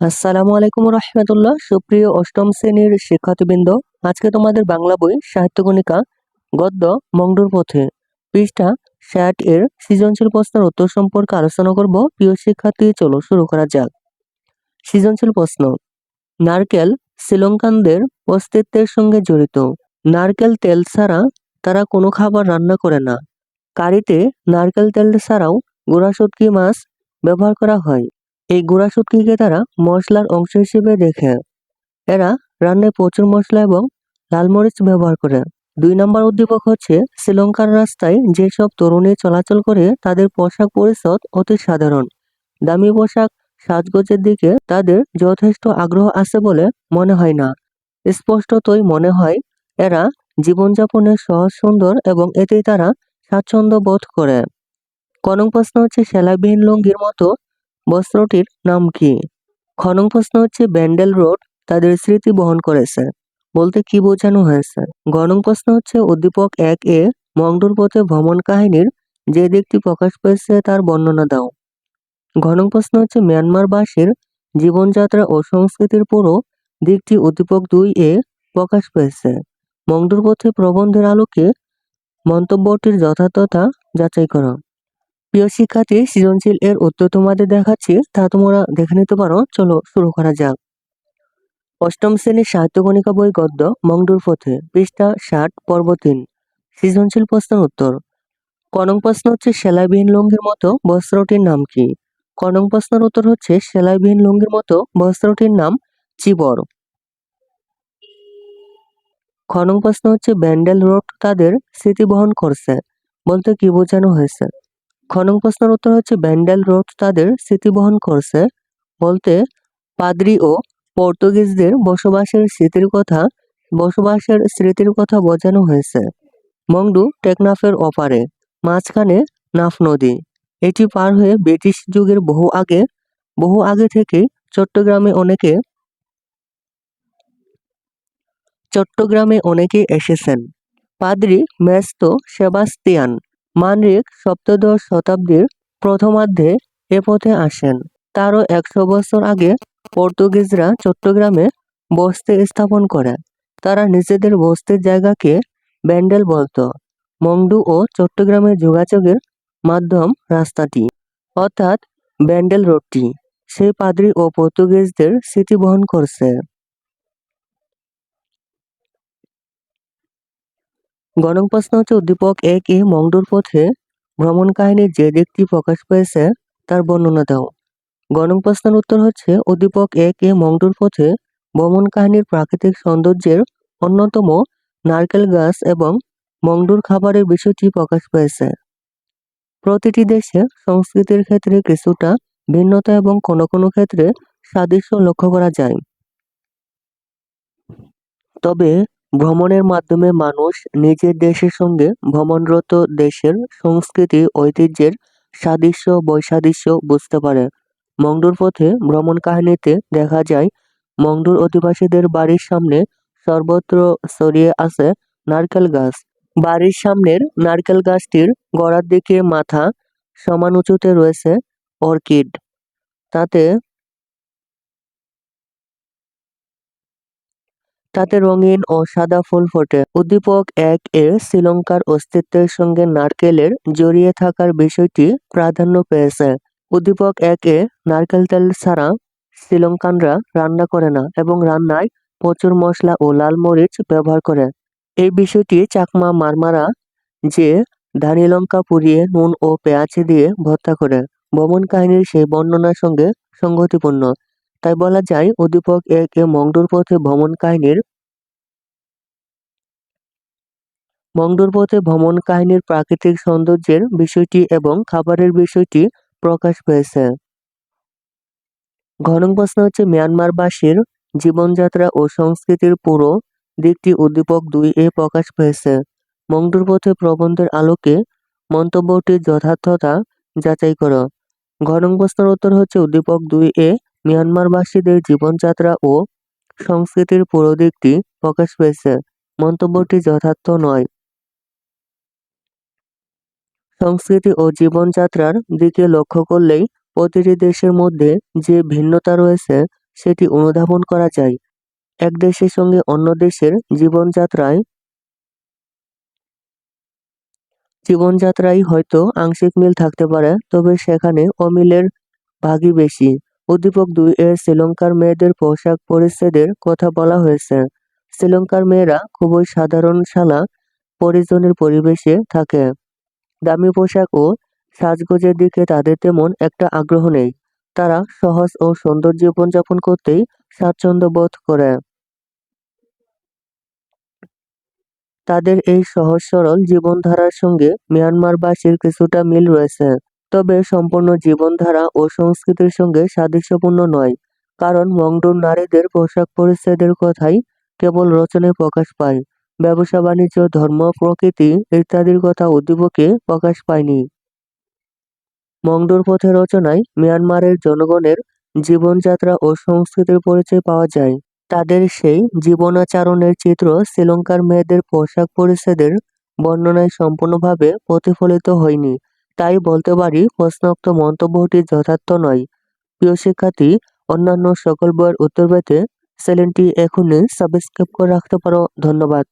আসসালামু আলাইকুম রহমতুল্লাহ, সুপ্রিয় অষ্টম শ্রেণির শিক্ষার্থীবৃন্দ। আজকে তোমাদের বাংলা বই সাহিত্যকণিকা গদ্য মংডুর পথে। পৃষ্ঠা ষাট এর সৃজনশীল প্রশ্নের উত্তর সম্পর্কে আলোচনা করব। প্রিয় শিক্ষার্থী, চলো শুরু করা যাক। সৃজনশীল প্রশ্ন। নারকেল শ্রীলঙ্কানদের অস্তিত্বের সঙ্গে জড়িত। নারকেল তেল ছাড়া তারা কোনো খাবার রান্না করে না। কারিতে নারকেল তেল ছাড়াও গোড়া মাছ ব্যবহার করা হয়। এই গুঁড়া শুটকিকে তারা মশলার অংশ হিসেবে দেখে। এরা রান্নায় প্রচুর মশলা এবং লাল মরিচ ব্যবহার করে। দুই নম্বর উদ্দীপক হচ্ছে, শ্রীলঙ্কার রাস্তায় যেসব তরুণী চলাচল করে, তাদের পোশাক পরিচ্ছদ অতি সাধারণ। দামি পোশাক, সাজগোজের দিকে তাদের যথেষ্ট আগ্রহ আছে বলে মনে হয় না। স্পষ্টতই মনে হয়, এরা জীবনযাপনে সহজ, সুন্দর এবং এতেই তারা স্বাচ্ছন্দ্য বোধ করে। কনক প্রশ্ন হচ্ছে, সেলাইবিহীন লুঙ্গির মতো বস্ত্রটির নাম কি? খনন প্রশ্ন হচ্ছে, ব্যান্ডেল রোড তাদের স্মৃতি বহন করেছে। বলতে কি বোঝানো হয়েছে? গণং প্রশ্ন হচ্ছে, উদ্দীপক এক এ মংডুর পথে ভ্রমণ কাহিনীর যে দিকটি প্রকাশ পেয়েছে তার বর্ণনা দাও। ঘনং প্রশ্ন হচ্ছে, মিয়ানমারবাসীর জীবনযাত্রা ও সংস্কৃতির পুরো দিকটি উদ্দীপক দুই এ প্রকাশ পেয়েছে। মংডুর পথে প্রবন্ধের আলোকে মন্তব্যটির যথার্থতা যাচাই করো। প্রিয় শিক্ষার্থী, সৃজনশীল এর উত্তর তোমাদের দেখাচ্ছি, তা তোমরা দেখে নিতে পারো। চলো শুরু করা যাক। অষ্টম শ্রেণির সাহিত্য কণিকা বই গদ্য, মংডুর পথে, পৃষ্ঠা ষাট, পর্ব তিন। সৃজনশীল প্রশ্নের উত্তর। কনং প্রশ্ন হচ্ছে সেলাইবিহীন লুঙ্গির মতো, বস্ত্রটির নাম কি? কনং প্রশ্নের উত্তর হচ্ছে সেলাইবিহীন লুঙ্গির মতো, বস্ত্রটির নাম চিবর। খনং প্রশ্ন হচ্ছে ব্যান্ডেল রোড তাদের স্মৃতি বহন করছে, বলতে কি বোঝানো হয়েছে? খনং প্রশ্নের উত্তর হচ্ছে ব্যান্ডেল রোড তাদের স্মৃতি বহন করছে বলতে পাদ্রি ও পর্তুগিজদের বসবাসের স্মৃতির কথা, বসবাসের স্মৃতির কথা বোঝানো হয়েছে। মংডু টেকনাফের অপারে মাঝখানে নাফ নদী। এটি পার হয়ে ব্রিটিশ যুগের বহু আগে বহু আগে থেকে চট্টগ্রামে অনেকে চট্টগ্রামে অনেকে এসেছেন। পাদ্রি মেস্তো সেবাস্তিয়ান মানরিক সপ্তদশ শতাব্দীর প্রথমার্ধে এ পথে আসেন। তারও একশো বছর আগে পর্তুগিজরা চট্টগ্রামে বস্তি স্থাপন করে। তারা নিজেদের বস্তির জায়গাকে ব্যান্ডেল বলতো। মংডু ও চট্টগ্রামের যোগাযোগের মাধ্যম রাস্তাটি, অর্থাৎ ব্যান্ডেল রোডটি, সেই পাদ্রি ও পর্তুগিজদের স্মৃতি বহন করছে। গণং প্রশ্ন হচ্ছে, উদ্দীপক এক এ মংডুর পথে ভ্রমণ কাহিনীর যে দিকটি প্রকাশ পেয়েছে তার বর্ণনা দাও? গণং প্রশ্নের উত্তর হচ্ছে, উদ্দীপক এক এ মংডুর পথে ভ্রমণ কাহিনীর প্রাকৃতিক সৌন্দর্যের অন্যতম নারকেল গাছ এবং মংডুর খাবারের বিষয়টি প্রকাশ পেয়েছে। প্রতিটি দেশে সংস্কৃতির ক্ষেত্রে কিছুটা ভিন্নতা এবং কোনো কোনো ক্ষেত্রে সাদৃশ্য লক্ষ্য করা যায়। তবে ভ্রমণের মাধ্যমে মানুষ নিজের দেশের সঙ্গে ভ্রমণরত দেশের সংস্কৃতি, ঐতিহ্যের সাদৃশ্য, বৈসাদৃশ্য বুঝতে পারে। মংডুর পথে ভ্রমণ কাহিনীতে দেখা যায়, মংডুর অধিবাসীদের বাড়ির সামনে সর্বত্র ছড়িয়ে আছে নারকেল গাছ। বাড়ির সামনের নারকেল গাছটির গোড়ার দিকে মাথা সমান উঁচুতে রয়েছে অর্কিড। তাতে তাতে রঙিন ও সাদা ফুল ফোটে। উদ্দীপক এক এর শ্রীলঙ্কার অস্তিত্বের সঙ্গে নারকেলের জড়িয়ে থাকার বিষয়টি প্রাধান্য পেয়েছে। উদ্দীপক এক এ নারকেল তেল ছাড়া শ্রীলঙ্কানরা রান্না করে না এবং রান্নায় প্রচুর মশলা ও লাল মরিচ ব্যবহার করে। এই বিষয়টি চাকমা মারমারা যে ধানি লঙ্কা পুড়িয়ে নুন ও পেঁয়াজ দিয়ে ভর্তা করে, ভ্রমণ কাহিনীর সেই বর্ণনার সঙ্গে সংগতিপূর্ণ। তাই বলা যায় এক এ মংডুর পথে ভ্রমণ কাহিনীর মংডুর পথে ভ্রমণ কাহিনীর প্রাকৃতিক সৌন্দর্যের বিষয়টি এবং খাবারের বিষয়টি প্রকাশ পেয়েছে। ঘনং প্রশ্ন হচ্ছে, মিয়ানমারবাসীর জীবনযাত্রা ও সংস্কৃতির পুরো দিকটি উদ্দীপক দুই এ প্রকাশ পেয়েছে। মংডুর পথে প্রবন্ধের আলোকে মন্তব্যটির যথার্থতা যাচাই করো। ঘনং প্রশ্নের উত্তর হচ্ছে, উদ্দীপক দুই এ মিয়ানমারবাসীদের জীবনযাত্রা ও সংস্কৃতির পুরো দিকটি প্রকাশ পেয়েছে। মন্তব্যটি যথার্থ নয়। সংস্কৃতি ও জীবনযাত্রার দিকে লক্ষ্য করলেই প্রতিটি দেশের মধ্যে যে ভিন্নতা রয়েছে, সেটি অনুধাবন করা যায়। এক দেশের সঙ্গে অন্য দেশের জীবনযাত্রায় জীবনযাত্রায় হয়তো আংশিক মিল থাকতে পারে, তবে সেখানে অমিলের ভাগই বেশি। উদ্দীপক দুই এর শ্রীলঙ্কার মেয়েদের পোশাক পরিচ্ছেদের কথা বলা হয়েছে। শ্রীলঙ্কার মেয়েরা খুবই সাধারণ শালা, পরিজনের পরিবেশে থাকে। দামি পোশাক ও সাজগোজের দিকে তাদের তেমন একটা আগ্রহ নেই। তারা সহজ ও সুন্দর জীবনযাপন করতেই স্বাচ্ছন্দ্য বোধ করে। তাদের এই সহজ সরল জীবনধারার সঙ্গে মিয়ানমারবাসীর কিছুটা মিল রয়েছে। তবে সম্পূর্ণ জীবনধারা ও সংস্কৃতির সঙ্গে সাদৃশ্যপূর্ণ নয়, কারণ মংডুর নারীদের পোশাক পরিচ্ছদের কথাই কেবল রচনায় প্রকাশ পায়। ব্যবসা, বাণিজ্য, ধর্ম, প্রকৃতি ইত্যাদির কথা উদ্দীপকে প্রকাশ পায়নি। মংডুর পথে রচনায় মিয়ানমারের জনগণের জীবনযাত্রা ও সংস্কৃতির পরিচয় পাওয়া যায়। তাদের সেই জীবনাচারণের চিত্র শ্রীলঙ্কার মেয়েদের পোশাক পরিচ্ছদের বর্ণনায় সম্পূর্ণভাবে প্রতিফলিত হয়নি। তাই বলতে পারি প্রশ্নোক্ত মন্তব্যটি যথার্থ নয়। প্রিয় শিক্ষার্থী, অন্যান্য সকল বইয়ের উত্তর পেতে চ্যানেলটি এখনই সাবস্ক্রাইব করে রাখতে পারো। ধন্যবাদ।